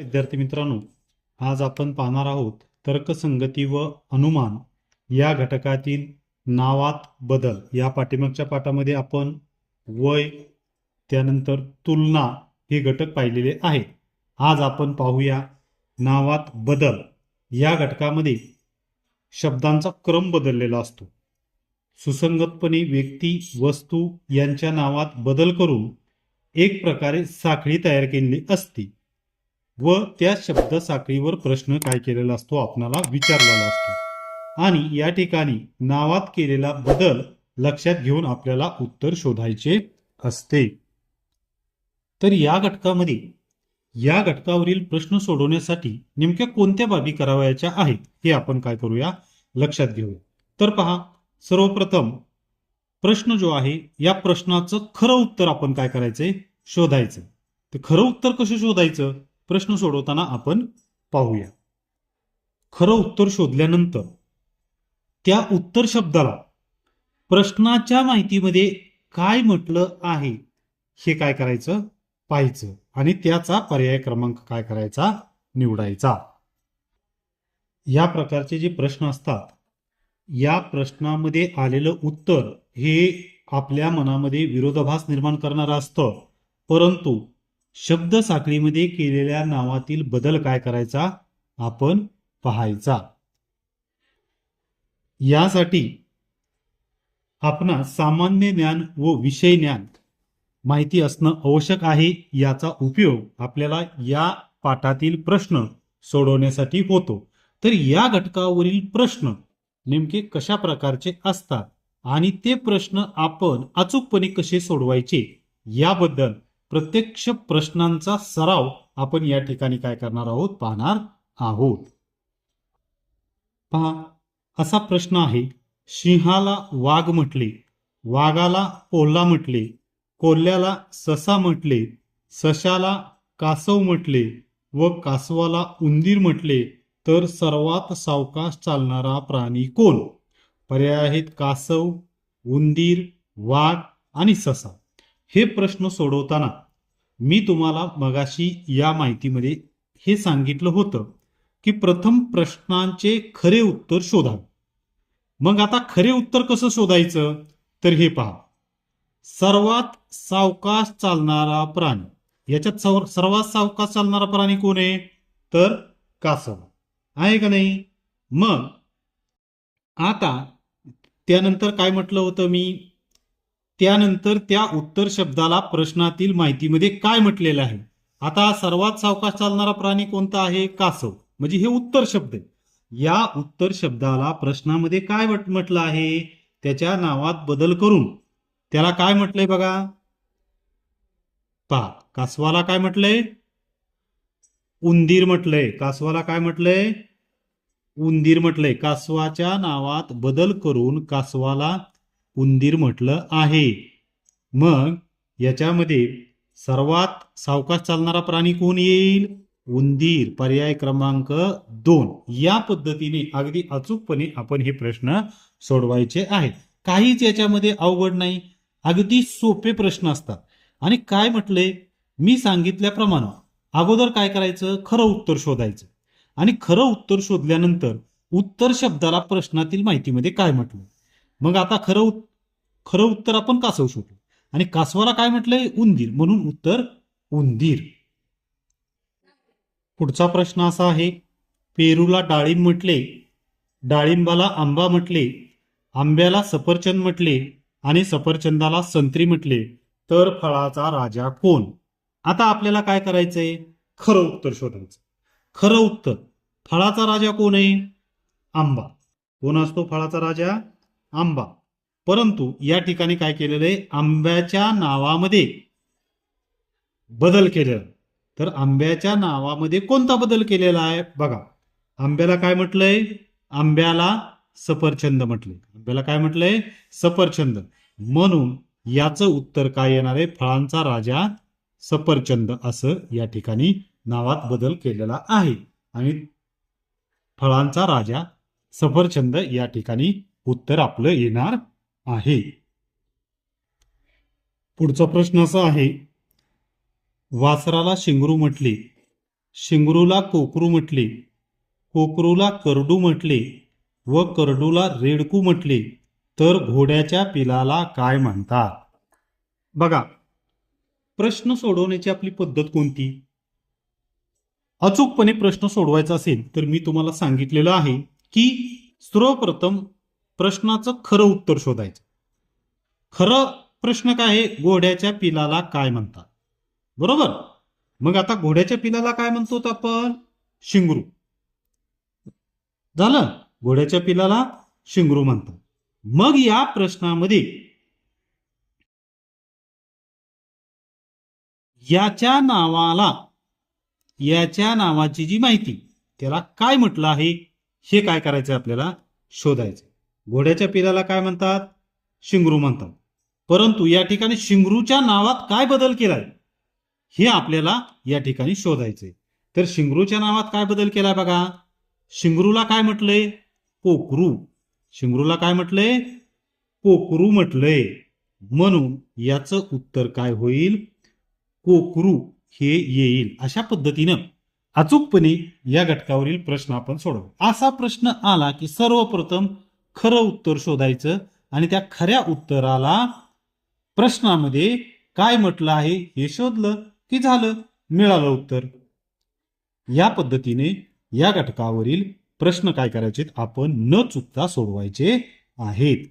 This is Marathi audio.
विद्यार्थी मित्रांनो आज आपण पाहणार आहोत तर्कसंगती व अनुमान या घटकातील नावात बदल. या पाठीमागच्या पाठामध्ये आपण वय त्यानंतर तुलना हे घटक पाहिलेले आहेत. आज आपण पाहूया नावात बदल. या घटकामध्ये शब्दांचा क्रम बदललेला असतो. सुसंगतपणे व्यक्ती वस्तू यांच्या नावात बदल करून एक प्रकारे साखळी तयार केलेली असते. व त्या शब्द साखळीवर प्रश्न काय केलेला असतो आपणाला विचारलेला असतो. आणि या ठिकाणी नावात केलेला बदल लक्षात घेऊन आपल्याला उत्तर शोधायचे असते. तर या घटकामध्ये या घटकावरील प्रश्न सोडवण्यासाठी नेमक्या कोणत्या बाबी करावयाच्या आहेत हे आपण काय करूया लक्षात घेऊया. तर पहा सर्वप्रथम प्रश्न जो आहे या प्रश्नाचं खरं उत्तर आपण काय करायचंय शोधायचं. तर खरं उत्तर कसं शोधायचं? प्रश्न सोडवताना आपण पाहूया. खरं उत्तर शोधल्यानंतर त्या उत्तर शब्दाला प्रश्नाच्या माहितीमध्ये काय म्हटलं आहे हे काय करायचं? पाहायचं. आणि त्याचा पर्याय क्रमांक काय करायचा? निवडायचा. या प्रकारचे जे प्रश्न असतात या प्रश्नामध्ये आलेलं उत्तर हे आपल्या मनामध्ये विरोधाभास निर्माण करणारं असतं. परंतु शब्द साखळीमध्ये केलेल्या नावातील बदल काय करायचा? आपण पाहायचा. यासाठी आपण सामान्य ज्ञान व विषय ज्ञान माहिती असणं आवश्यक आहे याचा उपयोग आपल्याला या पाठातील प्रश्न सोडवण्यासाठी होतो. तर या घटकावरील प्रश्न नेमके कशा प्रकारचे असतात? आणि ते प्रश्न आपण अचूकपणे कसे सोडवायचे? याबद्दल प्रत्यक्ष प्रश्नांचा सराव आपण या ठिकाणी काय करणार आहोत? पाहणार आहोत. पहा असा प्रश्न आहे. सिंहाला वाघ म्हटले वाघाला कोल्हा म्हटले कोल्ह्याला ससा म्हटले सशाला कासव म्हटले व कासवाला उंदीर म्हटले तर सर्वात सावकाश चालणारा प्राणी कोण? पर्याय आहेत कासव उंदीर वाघ आणि ससा. हे प्रश्न सोडवताना मी तुम्हाला मगाशी या माहितीमध्ये हे सांगितलं होतं की प्रथम प्रश्नांचे खरे उत्तर शोधा. मग आता खरे उत्तर कसं शोधायचं? तर हे पहा. सर्वात सावकाश चालणारा प्राणी. याच्यात सर्वात सावकाश चालणारा प्राणी कोण आहे? तर कासव. आहे का नाही? मग आता त्यानंतर काय म्हटलं होतं मी? त्यानंतर त्या उत्तर शब्दाला प्रश्नातील माहितीमध्ये काय म्हटलेलं आहे? आता सर्वात सावकाश चालणारा प्राणी कोणता आहे? कासव. म्हणजे हे उत्तर शब्द या उत्तर शब्दाला प्रश्नामध्ये काय म्हटलं आहे? त्याच्या नावात बदल करून. त्याला काय म्हटलंय बघा? पहा कासवाला काय म्हटलंय? उंदीर म्हटलंय. कासवाला काय म्हटलंय? उंदीर म्हटलंय. कासवाच्या नावात बदल करून कासवाला उंदीर म्हटलं आहे. मग याच्यामध्ये सर्वात सावकाश चालणारा प्राणी कोण येईल? उंदीर. पर्याय क्रमांक दोन. या पद्धतीने अगदी अचूकपणे आपण हे प्रश्न सोडवायचे आहेत. काहीच याच्यामध्ये अवघड नाही. अगदी सोपे प्रश्न असतात. आणि काय म्हटले? मी सांगितल्याप्रमाणे अगोदर काय करायचं? खरं उत्तर शोधायचं. आणि खरं उत्तर शोधल्यानंतर उत्तर शब्दाला प्रश्नातील माहितीमध्ये काय म्हटलं? मग आता खरं उत- खरं उत्तर आपण कासव शोधू आणि कासवाला काय म्हटलंय? उंदीर. म्हणून उत्तर उंदीर. पुढचा प्रश्न असा आहे. पेरूला डाळिंब म्हटले. डाळिंबाला आंबा म्हटले. आंब्याला सफरचंद म्हटले. आणि सफरचंदाला संत्री म्हटले. तर फळाचा राजा कोण? आता आपल्याला काय करायचंय? खरं उत्तर शोधायचं. खरं उत्तर. फळाचा राजा कोण आहे? आंबा. कोण असतो फळाचा राजा? आंबा. परंतु या ठिकाणी काय केलेलं आहे? आंब्याच्या नावामध्ये बदल केलेला. तर आंब्याच्या नावामध्ये कोणता बदल केलेला आहे? बघा. आंब्याला काय म्हटलंय? आंब्याला सफरचंद म्हटले आंब्याला काय म्हटलंय? सफरचंद. म्हणून याचं उत्तर काय येणार आहे? फळांचा राजा सफरचंद असं या ठिकाणी नावात बदल केलेला आहे. आणि फळांचा राजा सफरचंद या ठिकाणी उत्तर आपलं येणार आहे. पुढचा प्रश्न असा आहे वासराला शिंगरू म्हटले शिंगरूला कोकरू म्हटले कोकरूला करडू म्हटले व करडूला रेडकू म्हटले तर घोड्याच्या पिलाला काय म्हणतात? बघा प्रश्न सोडवण्याची आपली पद्धत कोणती? अचूकपणे प्रश्न सोडवायचा असेल तर मी तुम्हाला सांगितलेलं आहे की सर्वप्रथम प्रश्नाचं खरं उत्तर शोधायचं. खरं प्रश्न काय आहे? घोड्याच्या पिलाला काय म्हणतात? बरोबर? मग आता घोड्याच्या पिलाला काय म्हणतो आपण? शिंगरू. झालं? घोड्याच्या पिलाला शिंगरू म्हणतात. मग या प्रश्नामध्ये याच्या नावाला याच्या नावाची जी माहिती त्याला काय म्हटलं आहे? हे काय करायचं आपल्याला? शोधायचं घोड्याच्या पिलाला काय म्हणतात? शिंगरू म्हणतात. परंतु या ठिकाणी शिंगरूच्या नावात काय बदल केलाय? हे आपल्याला या ठिकाणी शोधायचंय. तर शिंगरूच्या नावात काय बदल केलाय बघा. शिंगरूला काय म्हटलंय? कोकरू शिंगरूला काय म्हटलंय? कोकरू म्हटलंय. म्हणून याचं उत्तर काय होईल? कोकरू हे येईल. अशा पद्धतीनं अचूकपणे या घटकावरील प्रश्न आपण सोडवू. असा प्रश्न आला की सर्वप्रथम खरं उत्तर शोधायचं आणि त्या खऱ्या उत्तराला प्रश्नामध्ये काय म्हटलं आहे हे शोधलं की झालं मिळालं उत्तर. या पद्धतीने या घटकावरील प्रश्न काय करायचे आपण न चुकता सोडवायचे आहेत.